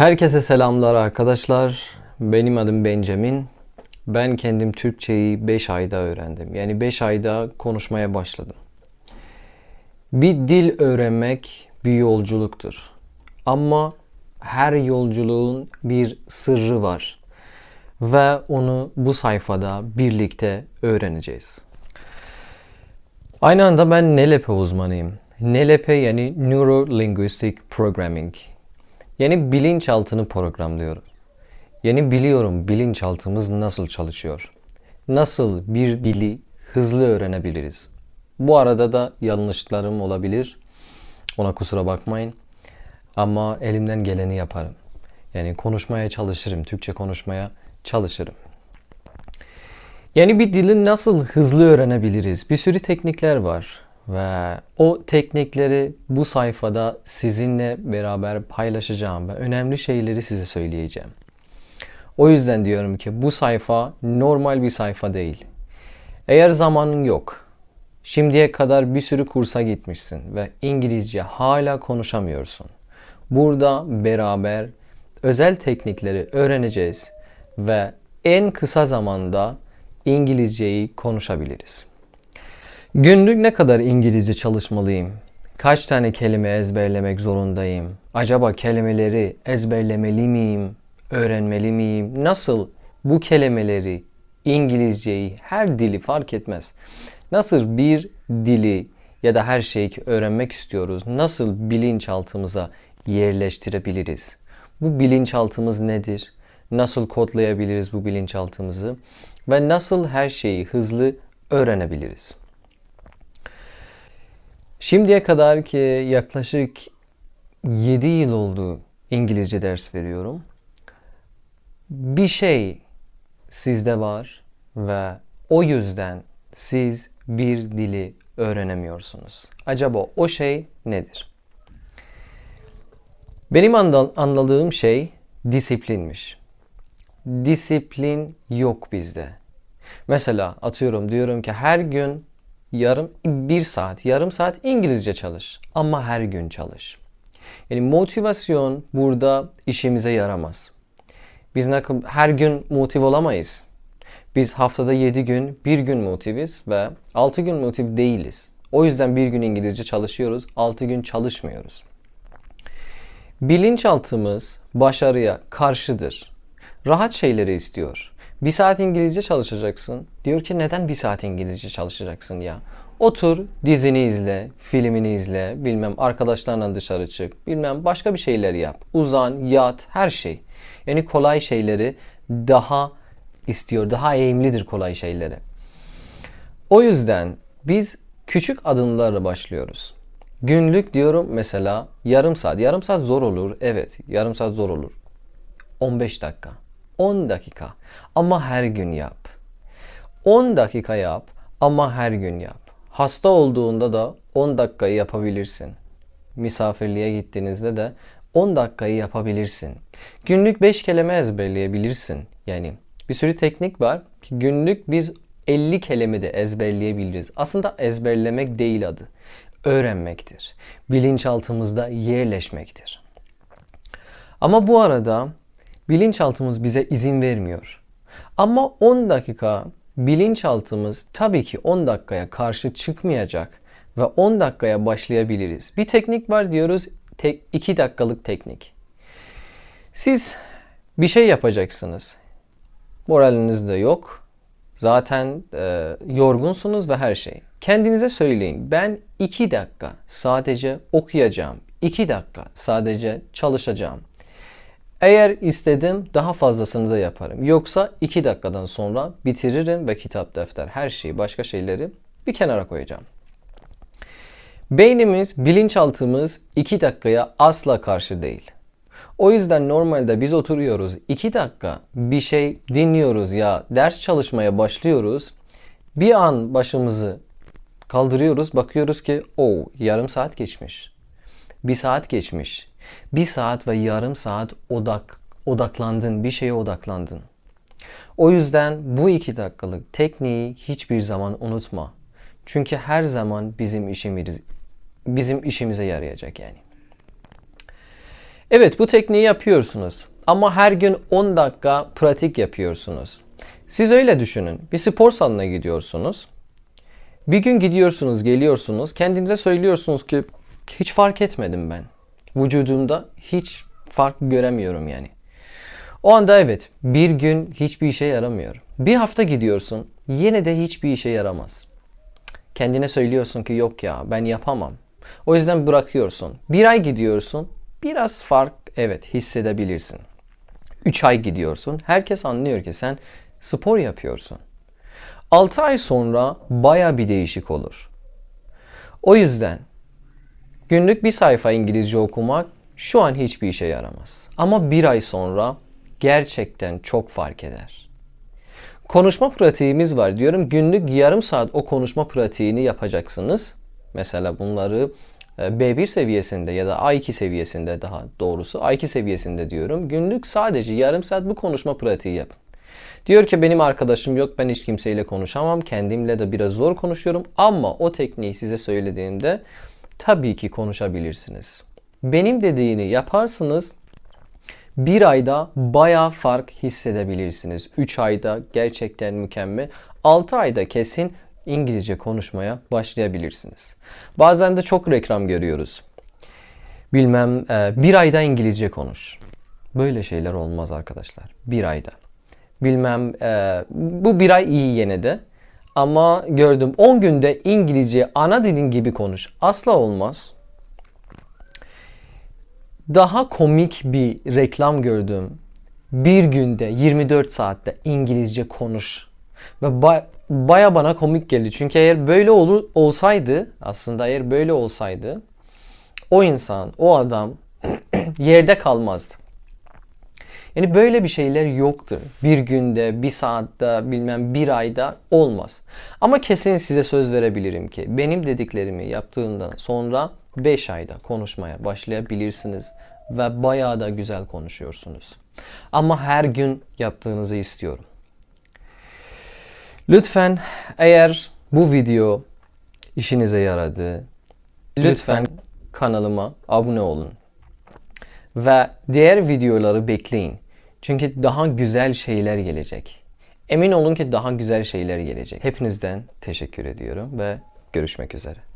Herkese selamlar arkadaşlar. Benim adım Benjamin. Ben kendim Türkçeyi 5 ayda öğrendim. Yani 5 ayda konuşmaya başladım. Bir dil öğrenmek bir yolculuktur. Ama her yolculuğun bir sırrı var. Ve onu bu sayfada birlikte öğreneceğiz. Aynı anda ben NLP uzmanıyım. NLP yani Neuro Linguistic Programming. Yani bilinçaltını programlıyoruz. Yani biliyorum bilinçaltımız nasıl çalışıyor. Nasıl bir dili hızlı öğrenebiliriz. Bu arada da yanlışlarım olabilir. Ona kusura bakmayın. Ama elimden geleni yaparım. Yani konuşmaya çalışırım. Türkçe konuşmaya çalışırım. Yani bir dili nasıl hızlı öğrenebiliriz? Bir sürü teknikler var ve o teknikleri bu sayfada sizinle beraber paylaşacağım ve önemli şeyleri size söyleyeceğim. O yüzden diyorum ki bu sayfa normal bir sayfa değil. Eğer zamanın yok, şimdiye kadar bir sürü kursa gitmişsin ve İngilizce hala konuşamıyorsun. Burada beraber özel teknikleri öğreneceğiz ve en kısa zamanda İngilizceyi konuşabiliriz. Günlük ne kadar İngilizce çalışmalıyım? Kaç tane kelime ezberlemek zorundayım? Acaba kelimeleri ezberlemeli miyim? Öğrenmeli miyim? Nasıl bu kelimeleri, İngilizceyi, her dili fark etmez. Nasıl bir dili ya da her şeyi öğrenmek istiyoruz? Nasıl bilinçaltımıza yerleştirebiliriz? Bu bilinçaltımız nedir? Nasıl kodlayabiliriz bu bilinçaltımızı? Ve nasıl her şeyi hızlı öğrenebiliriz? Şimdiye kadar ki yaklaşık 7 yıl oldu İngilizce ders veriyorum. Bir şey sizde var ve o yüzden siz bir dili öğrenemiyorsunuz. Acaba o şey nedir? Benim anladığım şey disiplinmiş. Disiplin yok bizde. Mesela atıyorum diyorum ki her gün yarım bir saat, yarım saat İngilizce çalış. Ama her gün çalış. Yani motivasyon burada işimize yaramaz. Biz her gün motiv olamayız. Biz haftada 7 gün, bir gün motiviz ve 6 gün motiv değiliz. O yüzden bir gün İngilizce çalışıyoruz, 6 gün çalışmıyoruz. Bilinçaltımız başarıya karşıdır. Rahat şeyleri istiyor. Bir saat İngilizce çalışacaksın. Diyor ki neden bir saat İngilizce çalışacaksın ya? Otur, dizini izle, filmini izle, bilmem arkadaşlarla dışarı çık, bilmem başka bir şeyler yap. Uzan, yat, her şey. Yani kolay şeyleri daha istiyor, daha eğimlidir kolay şeylere. O yüzden biz küçük adımlarla başlıyoruz. Günlük diyorum mesela yarım saat. Yarım saat zor olur. Evet, yarım saat zor olur. 15 dakika. 10 dakika ama her gün yap. 10 dakika yap ama her gün yap. Hasta olduğunda da 10 dakikayı yapabilirsin. Misafirliğe gittiğinizde de 10 dakikayı yapabilirsin. Günlük 5 kelime ezberleyebilirsin. Yani bir sürü teknik var ki günlük biz 50 kelime de ezberleyebiliriz. Aslında ezberlemek değil adı. Öğrenmektir. Bilinçaltımızda yerleşmektir. Ama bu arada bilinçaltımız bize izin vermiyor. Ama 10 dakika bilinçaltımız tabii ki 10 dakikaya karşı çıkmayacak ve 10 dakikaya başlayabiliriz. Bir teknik var diyoruz 2 dakikalık teknik. Siz bir şey yapacaksınız. Moraliniz de yok. Zaten e, yorgunsunuz ve her şey. Kendinize söyleyin. Ben 2 dakika sadece okuyacağım. 2 dakika sadece çalışacağım. Eğer istedim daha fazlasını da yaparım. Yoksa 2 dakikadan sonra bitiririm ve kitap, defter, her şeyi, başka şeyleri bir kenara koyacağım. Beynimiz, bilinçaltımız 2 dakikaya asla karşı değil. O yüzden normalde biz oturuyoruz 2 dakika bir şey dinliyoruz ya ders çalışmaya başlıyoruz. Bir an başımızı kaldırıyoruz bakıyoruz ki o yarım saat geçmiş. Bir saat geçmiş bir saat ve yarım saat odak, odaklandın, bir şeye odaklandın. O yüzden bu iki dakikalık tekniği hiçbir zaman unutma. Çünkü her zaman bizim işimiz bizim işimize yarayacak yani. Evet bu tekniği yapıyorsunuz ama her gün 10 dakika pratik yapıyorsunuz. Siz öyle düşünün. Bir spor salonuna gidiyorsunuz. Bir gün gidiyorsunuz, geliyorsunuz. Kendinize söylüyorsunuz ki hiç fark etmedim ben. Vücudumda hiç fark göremiyorum yani. O anda evet bir gün hiçbir işe yaramıyor. Bir hafta gidiyorsun yine de hiçbir işe yaramaz. Kendine söylüyorsun ki yok ya ben yapamam. O yüzden bırakıyorsun. Bir ay gidiyorsun biraz fark evet hissedebilirsin. Üç ay gidiyorsun herkes anlıyor ki sen spor yapıyorsun. 6 ay sonra baya bir değişik olur. O yüzden günlük bir sayfa İngilizce okumak şu an hiçbir işe yaramaz. Ama bir ay sonra gerçekten çok fark eder. Konuşma pratiğimiz var diyorum. Günlük yarım saat o konuşma pratiğini yapacaksınız. Mesela bunları e, B1 seviyesinde ya da A2 seviyesinde daha doğrusu A2 seviyesinde diyorum. Günlük sadece yarım saat bu konuşma pratiği yapın. Diyor ki benim arkadaşım yok ben hiç kimseyle konuşamam. Kendimle de biraz zor konuşuyorum ama o tekniği size söylediğimde tabii ki konuşabilirsiniz. Benim dediğini yaparsınız bir ayda bayağı fark hissedebilirsiniz. 3 ayda gerçekten mükemmel. 6 ayda kesin İngilizce konuşmaya başlayabilirsiniz. Bazen de çok reklam görüyoruz. Bilmem e, bir ayda İngilizce konuş. Böyle şeyler olmaz arkadaşlar. Bir ayda. Bilmem e, bu bir ay iyi yine de. Ama gördüm 10 günde İngilizce ana dilin gibi konuş. Asla olmaz daha komik bir reklam gördüm. Bir günde 24 saatte İngilizce konuş. Ve ba- baya bana komik geldi. Çünkü eğer böyle olur olsaydı aslında eğer böyle olsaydı o insan, o adam yerde kalmazdı. Yani böyle bir şeyler yoktur. Bir günde, bir saatte, bilmem bir ayda olmaz. Ama kesin size söz verebilirim ki benim dediklerimi yaptığından sonra 5 ayda konuşmaya başlayabilirsiniz ve bayağı da güzel konuşuyorsunuz. Ama her gün yaptığınızı istiyorum. Lütfen eğer bu video işinize yaradı, lütfen kanalıma abone olun. Ve diğer videoları bekleyin. Çünkü daha güzel şeyler gelecek. Emin olun ki daha güzel şeyler gelecek. Hepinizden teşekkür ediyorum ve görüşmek üzere.